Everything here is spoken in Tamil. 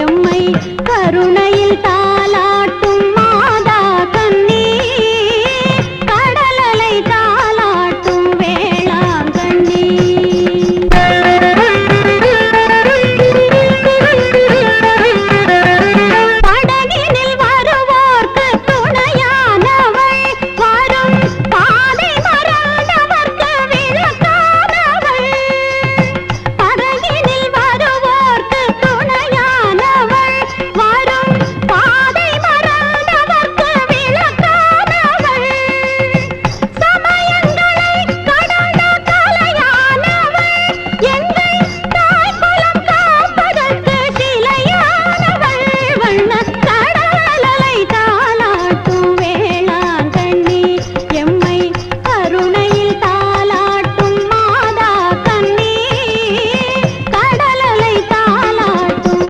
எம்மை கருணை